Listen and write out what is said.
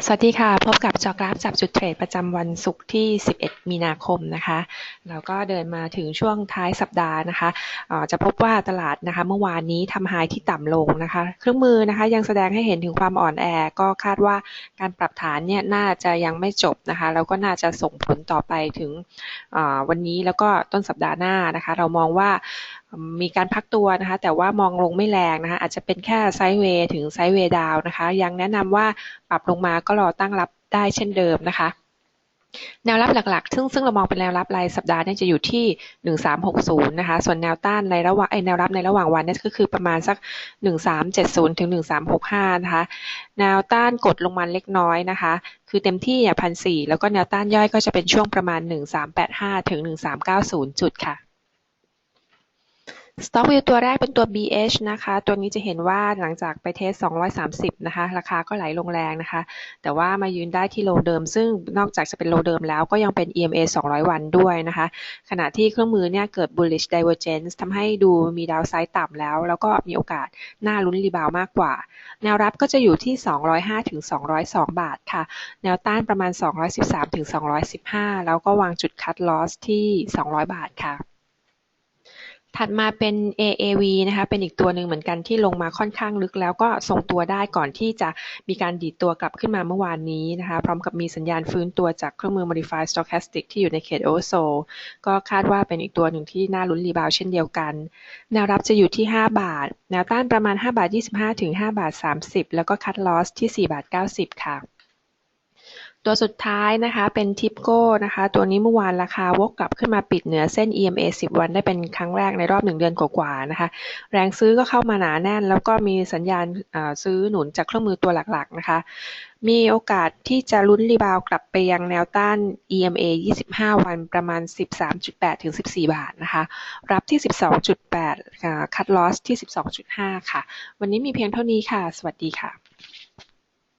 สวัสดีค่ะ พบกับจอกราฟจับจุดเทรดประจำวันศุกร์ที่ 11 มีนาคมนะคะแล้วก็เดินมาถึงช่วงท้ายสัปดาห์นะคะะจะพบว่าตลาดนะคะ เมื่อวานนี้ทำไฮที่ต่ำลงนะคะ เครื่องมือนะคะยังแสดงให้เห็นถึงความอ่อนแอ ก็คาดว่าการปรับฐานเนี่ยน่าจะยังไม่จบนะคะแล้วก็น่าจะส่งผลต่อไปถึงวันนี้แล้วก็ต้นสัปดาห์หน้านะคะ เรามองว่า มีการพักตัวนะคะ แต่ว่ามองลงไม่แรงนะคะ อาจจะเป็นแค่ไซด์เวย์ถึงไซด์เวย์ดาวนะคะ ยังแนะนำว่าปรับลงมาก็รอตั้งรับได้เช่นเดิมนะคะแนวรับหลักๆ ซึ่งซึ่งเรามองเป็นแนวรับรายสัปดาห์นี่จะอยู่ที่ 1360 นะคะ ส่วนแนวต้านในระหว่างไอแนวรับในระหว่างวันนี่ก็คือประมาณสัก 1370 ถึง 1365 นะคะ แนวต้านกดลงมาเล็กน้อยนะคะ คือเต็มที่อะพันสี่แล้วก็แนวต้านย่อยก็จะเป็นช่วงประมาณ 1385 ถึง 1390 จุดค่ะ Stock View ตัวแรกเป็นตัว BH นะคะ ตัวนี้จะเห็นว่าหลังจากไปเทส 230 นะคะ ราคาก็ไหลลงแรงนะคะ แต่ว่ามายืนได้ที่โลเดิม ซึ่งนอกจากจะเป็นโลเดิมแล้วก็ยังเป็น EMA 200 วันด้วยนะคะ ขณะที่เครื่องมือเนี่ยเกิด bullish divergence ทำให้ดูมีดาวไซด์ต่ำแล้ว แล้วก็มีโอกาสหน้าลุ้นรีบาวมากกว่า แนวรับก็จะอยู่ที่ 205ถึง202 บาทค่ะ แนวต้านประมาณ 213ถึง215 แล้วก็วางจุดคัดลอสที่ 200 บาทค่ะ ถัดมาเป็น AAV นะคะ เป็นอีกตัวหนึ่งเหมือนกันที่ลงมาค่อนข้างลึกแล้วก็ทรงตัวได้ก่อนที่จะมีการดีดตัวกลับขึ้นมาเมื่อวานนี้นะคะ พร้อมกับมีสัญญาณฟื้นตัวจากเครื่องมือ Modified Stochastic ที่อยู่ในเขตโอโซ ก็คาดว่าเป็นอีกตัวหนึ่งที่น่าลุ้นรีบาวเช่นเดียวกัน แนวรับจะอยู่ที่ 5 บาท แนวต้านประมาณ 5 บาท 25 ถึง 5 บาท 30 แล้วก็คัดลอสที่ 4 บาท 90 ค่ะ ตัวสุดท้ายนะคะ เป็นทิปโก้นะคะ ตัวนี้เมื่อวานราคาวกกลับขึ้นมาปิดเหนือเส้น EMA 10 วันได้เป็นครั้งแรกในรอบหนึ่งเดือนกว่าๆนะคะ แรงซื้อก็เข้ามาหนาแน่น แล้วก็มีสัญญาณซื้อหนุนจากเครื่องมือตัวหลักๆนะคะ มีโอกาสที่จะลุ้นรีบาวกลับไปยังแนวต้าน EMA 25 วันประมาณ 13.8 ถึง 14 บาทนะคะ รับที่ 12.8 คัดลอสที่ 12.5 ค่ะ วันนี้มีเพียงเท่านี้ค่ะ สวัสดีค่ะ